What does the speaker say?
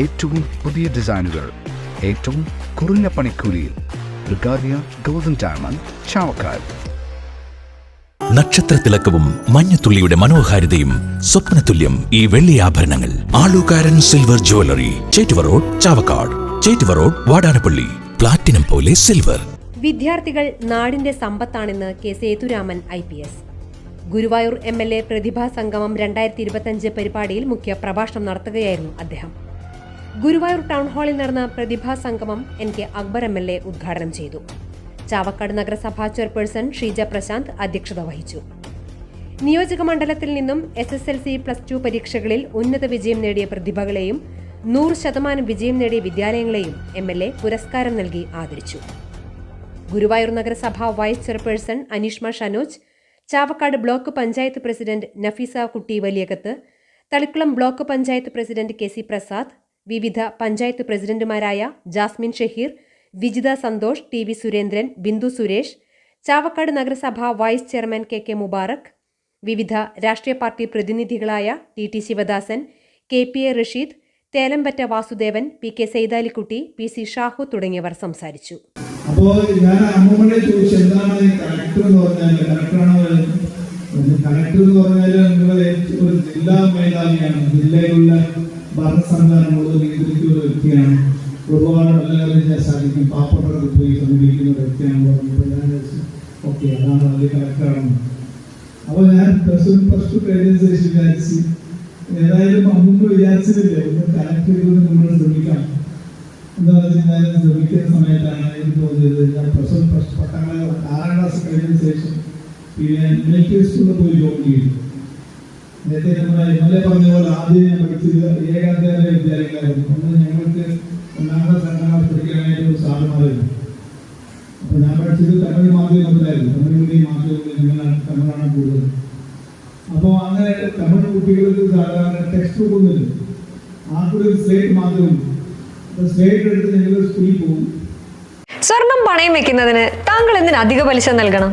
ഏറ്റവും പുതിയ ഡിസൈനുകൾ ഏറ്റവും കുറഞ്ഞ പണിക്കൂലിയിൽ ബ്രിഗാദിയ ഗോൾഡൻ ഡയമണ്ട് ചാവക്കാട് നക്ഷത്രത്തിലക്കവും മഞ്ഞത്തുള്ളിയുടെ മനോഹാരിതയും സ്വപ്നതുല്യം ഈ വെള്ളി ആഭരണങ്ങൾ. Alukkaran silver jewellery Chettuva road Chavakkad. Chettuva road Vadanappally. Platinum പോലെ സിൽവർ. വിദ്യാർത്ഥികൾ നാടിന്റെ സമ്പത്താണെന്ന് K Sethuraman I P S. Guruvayur M L A പ്രതിഭാ സംഗമം രണ്ടായിരത്തി ഇരുപത്തഞ്ച് പരിപാടിയിൽ മുഖ്യ പ്രഭാഷണം നടത്തുകയായിരുന്നു അദ്ദേഹം. ഗുരുവായൂർ ടൗൺ ഹാളിൽ നടന്ന പ്രതിഭാ സംഗമം N K Akbar M L A ഉദ്ഘാടനം ചെയ്തു. ചാവക്കാട് നഗരസഭാ ചെയർപേഴ്സൺ ഷീജ പ്രശാന്ത് അധ്യക്ഷത വഹിച്ചു. നിയോജക മണ്ഡലത്തിൽ നിന്നും S S L C plus two പരീക്ഷകളിൽ ഉന്നത വിജയം നേടിയ പ്രതിഭകളെയും നൂറ് ശതമാനം വിജയം നേടിയ വിദ്യാലയങ്ങളെയും എം എൽ എ പുരസ്കാരം നൽകി ആദരിച്ചു. ഗുരുവായൂർ നഗരസഭ vice chairperson Aneeshma Shanoj Chavakkad block panchayat president Nafeesa Kutty Valiyakath Thalikulam block panchayat president K C Prasad വിവിധ പഞ്ചായത്ത് പ്രസിഡന്റുമാരായ ജാസ്മിൻ ഷഹീർ വിജിത സന്തോഷ് ടി വി സുരേന്ദ്രൻ ബിന്ദു സുരേഷ് ചാവക്കാട് നഗരസഭ vice chairman K K Mubarak വിവിധ രാഷ്ട്രീയ party പ്രതിനിധികളായ T T Sivadasan K P A Rasheed Thelampatta Vasudevan P K Saithalikutty P C Shahu തുടങ്ങിയവർ സംസാരിച്ചു. അപ്പോ ഞാൻ അമ്മൂമ്മനെ ചോദിച്ചു എന്താണ് എന്ന് പറഞ്ഞാൽ? കളക്ടറാണോ കളക്ടർ എന്ന് പറഞ്ഞാൽ ജില്ലാ മേധാവിയാണ്. ജില്ലയിലുള്ള ഭരണസംഘടനകളോട് നിയന്ത്രിക്കുന്ന വ്യക്തിയാണ്. ഒരുപാട് നല്ല സാധിക്കും. പാവപ്പെട്ടവർക്ക് പോയി സമീപിക്കുന്ന വ്യക്തിയാണ് ഓക്കെ അതാണ് വലിയ കളക്ടറാണെന്ന് അപ്പോൾ ഞാൻ പ്ലസ് വൺ പ്ലസ് ടു കഴിഞ്ഞ ശേഷം വിചാരിച്ച് ഏതായാലും അമ്മൂമ്മ വിചാരിച്ചതില്ലേ ഒന്ന് കളക്ടർ ചെയ്തുകൊണ്ട് നമ്മൾ ശ്രമിക്കാം. എന്താ വെച്ചാൽ ശ്രമിക്കുന്ന സമയത്താണ് എനിക്ക് തോന്നിയത് ഞാൻ പ്ലസ് വൺ പ്ലസ് പത്താം ക്ലാസ് ആറാം ക്ലാസ് കഴിഞ്ഞതിന് ശേഷം പിന്നെ മിലിറ്ററി സ്കൂളിൽ പോയി ജോലി ചെയ്തു. നേരത്തെ പറഞ്ഞ പോലെ ആദ്യം ഞാൻ പഠിച്ചത് വിദ്യാലയങ്ങളായിരുന്നു അന്ന് ഞങ്ങൾക്ക് ഒന്നാമത്തെ സംഘടന പഠിക്കാനായിട്ട് ഒരു സാറുമാരായിരുന്നു അപ്പോൾ ഞാൻ പഠിച്ചത് തമിഴ് മാധ്യമത്തിലായിരുന്നു. തമിഴ്മൊഴി മാധ്യമത്തിൽ തമിഴാണ് കൂടുതൽ. അപ്പോൾ അങ്ങനെ തമിഴ് കുട്ടികൾക്ക് സാധാരണ ടെക്സ്റ്റ് ബുക്ക് ഒന്നുമില്ല ആ കൂടി ഒരു സ്ലേറ്റ് മാത്രമുണ്ട് അപ്പോൾ എടുത്ത് ഞങ്ങൾ സ്കൂളിൽ പോകും. സ്വർണം പണയം വെക്കുന്നതിന് താങ്കൾ എന്തിന് അധിക പലിശ നൽകണം?